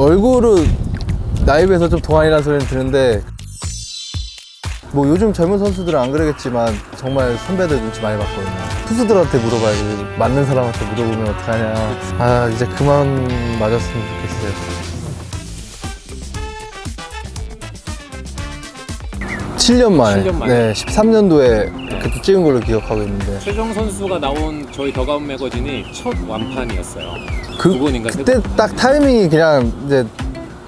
얼굴은 나이 비해서 좀 동안이라는 소리는 드는데 뭐 요즘 젊은 선수들은 안 그러겠지만 정말 선배들 눈치 많이 봤거든요. 투수들한테 물어봐야지 맞는 사람한테 물어보면 어떡하냐. 아 이제 그만 맞았으면 좋겠어요. 7년 만에, 7년 만에. 네, 13년도에 그때 찍은 걸로 기억하고 있는데 최정 선수가 나온 저희 더가운 매거진이 첫 완판이었어요. 그, 두 번인가 세 그때 딱 타이밍이 그냥 이제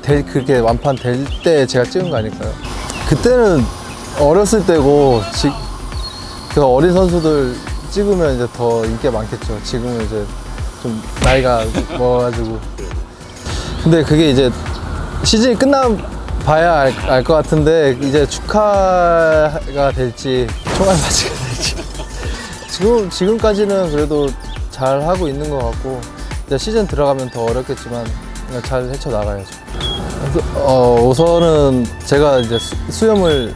될 그렇게 완판 될 때 제가 찍은 거 아닐까요? 그때는 어렸을 때고 지, 그 어린 선수들 찍으면 이제 더 인기가 많겠죠. 지금은 이제 좀 나이가 먹어가지고 근데 그게 이제 시즌이 끝나 봐야 알 것 같은데 이제 축하가 될지 총알 맞이가 될지 지금 지금까지는 그래도 잘 하고 있는 것 같고 시즌 들어가면 더 어렵겠지만 그냥 잘 헤쳐 나가야죠. 그래서, 어, 우선은 제가 이제 수, 염을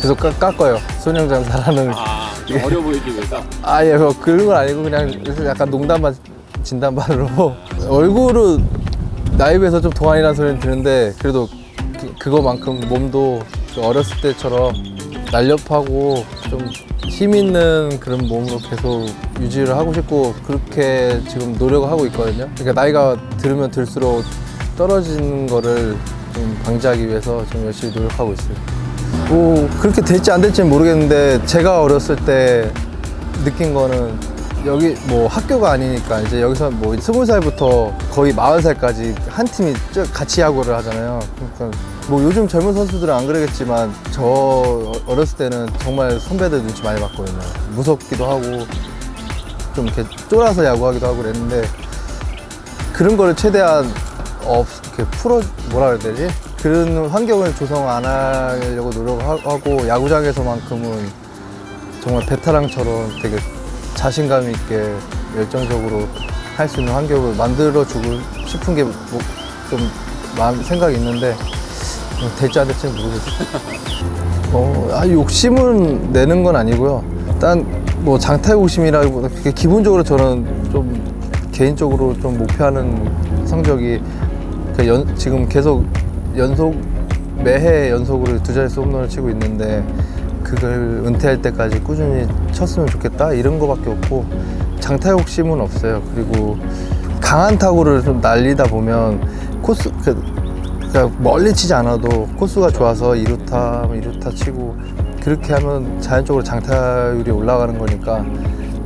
계속 깎, 깎아요. 소년장 사라는 아, 좀 어려 보이기 위해서. 아 예 뭐 그런 건 아니고 그냥 약간 농담반 진담반으로 얼굴은 나이 비해서 좀 동안이라는 소리는 드는데 그래도 그, 그거만큼 몸도 그 어렸을 때처럼 날렵하고 좀 힘 있는 그런 몸으로 계속 유지를 하고 싶고 그렇게 지금 노력을 하고 있거든요. 그러니까 나이가 들으면 들수록 떨어지는 거를 좀 방지하기 위해서 좀 열심히 노력하고 있어요. 뭐 그렇게 될지 안 될지는 모르겠는데 제가 어렸을 때 느낀 거는 여기 뭐 학교가 아니니까 이제 여기서 뭐 스무 살부터 거의 마흔 살까지 한 팀이 쭉 같이 야구를 하잖아요. 그러니까 뭐 요즘 젊은 선수들은 안 그러겠지만 저 어렸을 때는 정말 선배들 눈치 많이 봤거든요. 무섭기도 하고 좀 이렇게 쫄아서 야구하기도 하고 그랬는데 그런 거를 최대한 없, 이렇게 풀어 뭐라 그래야 되지? 그런 환경을 조성 안 하려고 노력하고 야구장에서만큼은 정말 베테랑처럼 되게 자신감 있게 열정적으로 할 수 있는 환경을 만들어 주고 싶은 게좀 마음 생각이 있는데 어, 될지 안 될지는 모르겠어요. 어, 아, 욕심은 내는 건 아니고요. 일단 뭐 장타의 욕심이라고 그게 기본적으로 저는 좀 개인적으로 좀 목표하는 성적이 그 연, 지금 계속 연속 매해 연속으로 두 자릿수 홈런을 치고 있는데 그걸 은퇴할 때까지 꾸준히 쳤으면 좋겠다 이런 거밖에 없고 장타 욕 심은 없어요. 그리고 강한 타구를 좀 날리다 보면 코스 그, 그러니까 멀리 치지 않아도 코스가 좋아서 2루타 2루타 치고 그렇게 하면 자연적으로 장타율이 올라가는 거니까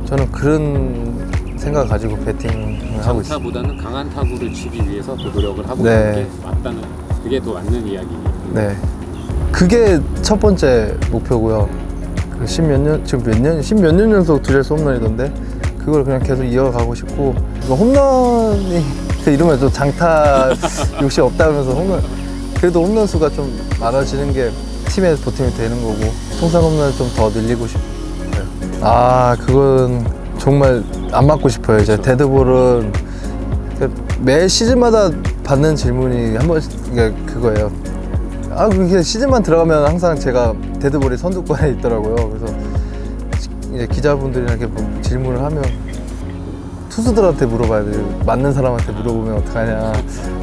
저는 그런 생각 가지고 배팅을 하고 있어요. 장타보다는 강한 타구를 치기 위해서 또 노력을 하고 네. 있는 게 맞다는 그게 더 맞는 이야기입니다. 네. 그게 첫 번째 목표고요. 그 십몇 년, 지금 몇 년, 십 몇 년 연속 두 자릿수 홈런이던데, 그걸 그냥 계속 이어가고 싶고, 홈런이, 그 이러면 또 장타 욕심 없다 그러면서 홈런, 그래도 홈런 수가 좀 많아지는 게 팀에 보탬이 되는 거고, 통산 홈런을 좀 더 늘리고 싶어요. 아, 그건 정말 안 맞고 싶어요. 이제 데드볼은 그매 시즌마다 받는 질문이 한 번씩 이게 그거예요. 아, 그게 시즌만 들어가면 항상 제가 데드볼이 선두권에 있더라고요. 그래서 이제 기자분들이나 이렇게 뭐 질문을 하면 투수들한테 물어봐야 돼. 맞는 사람한테 물어보면 어떡하냐.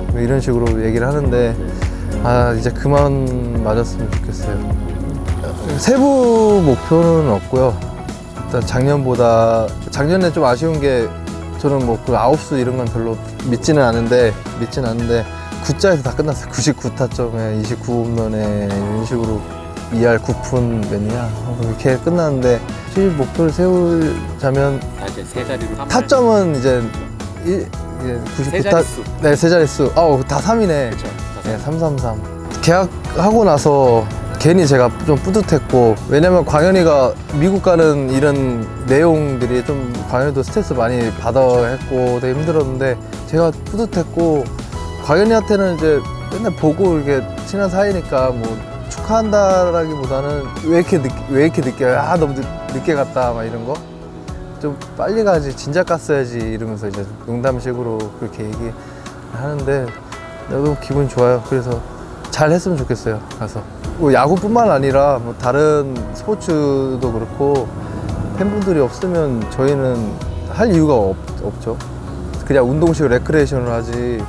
뭐 이런 식으로 얘기를 하는데 아, 이제 그만 맞았으면 좋겠어요. 세부 목표는 없고요. 일단 작년보다 작년에 좀 아쉬운 게 저는 뭐그 아홉수 이런 건 별로 믿지는 않은데 믿지는 않는데 9자에서 다 끝났어요. 99타점에 29홈런에 이런 식으로 2할 9푼 몇이야 이렇게 끝났는데 실 목표를 세우자면 다 이제 세 자리로 삼 타점은 이제 일- 이제 세 99타 자릿수. 네, 세 자릿수. 아우, 다 3이네. 그렇죠. 네, 333. 계약하고 나서 괜히 제가 좀 뿌듯했고, 왜냐면 광현이가 미국 가는 이런 내용들이 좀 광현이도 스트레스 많이 받아 했고 되게 힘들었는데, 제가 뿌듯했고, 광현이한테는 이제 맨날 보고 이렇게 친한 사이니까 뭐 축하한다라기보다는 왜 이렇게 늦게, 왜 이렇게 늦게, 아, 너무 늦, 늦게 갔다, 막 이런 거. 좀 빨리 가지, 진작 갔어야지 이러면서 이제 농담식으로 그렇게 얘기하는데, 너무 기분 좋아요. 그래서 잘 했으면 좋겠어요. 가서. 뭐 야구뿐만 아니라 뭐 다른 스포츠도 그렇고 팬분들이 없으면 저희는 할 이유가 없, 없죠. 그냥 운동식 레크레이션을 하지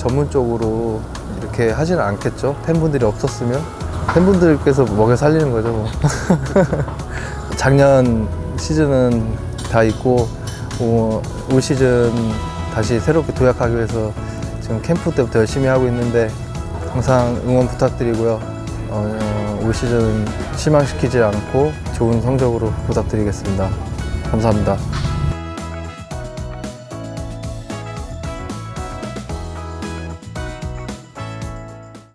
전문적으로 이렇게 하지는 않겠죠. 팬분들이 없었으면 팬분들께서 먹여 살리는 거죠. 뭐. 작년 시즌은 다 있고 어, 올 시즌 다시 새롭게 도약하기 위해서 지금 캠프 때부터 열심히 하고 있는데 항상 응원 부탁드리고요. 어, 올 시즌 실망시키지 않고 좋은 성적으로 보답드리겠습니다. 감사합니다.